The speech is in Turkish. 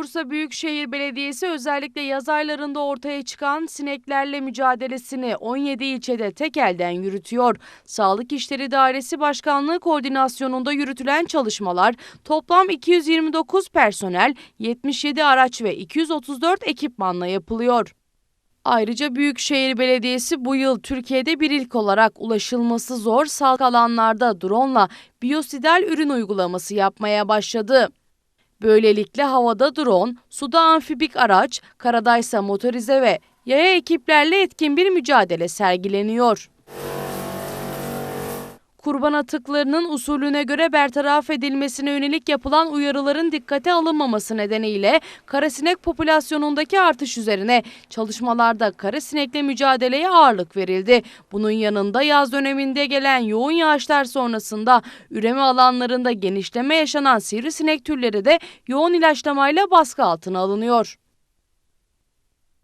Bursa Büyükşehir Belediyesi özellikle yaz aylarında ortaya çıkan sineklerle mücadelesini 17 ilçede tek elden yürütüyor. Sağlık İşleri Dairesi Başkanlığı koordinasyonunda yürütülen çalışmalar toplam 229 personel, 77 araç ve 234 ekipmanla yapılıyor. Ayrıca Büyükşehir Belediyesi bu yıl Türkiye'de bir ilk olarak ulaşılması zor salk alanlarda drone'la biyosidal ürün uygulaması yapmaya başladı. Böylelikle havada drone, suda amfibik araç, karadaysa motorize ve yaya ekiplerle etkin bir mücadele sergileniyor. Kurban atıklarının usulüne göre bertaraf edilmesine yönelik yapılan uyarıların dikkate alınmaması nedeniyle karasinek popülasyonundaki artış üzerine çalışmalarda karasinekle mücadeleye ağırlık verildi. Bunun yanında yaz döneminde gelen yoğun yağışlar sonrasında üreme alanlarında genişleme yaşanan sivrisinek türleri de yoğun ilaçlamayla baskı altına alınıyor.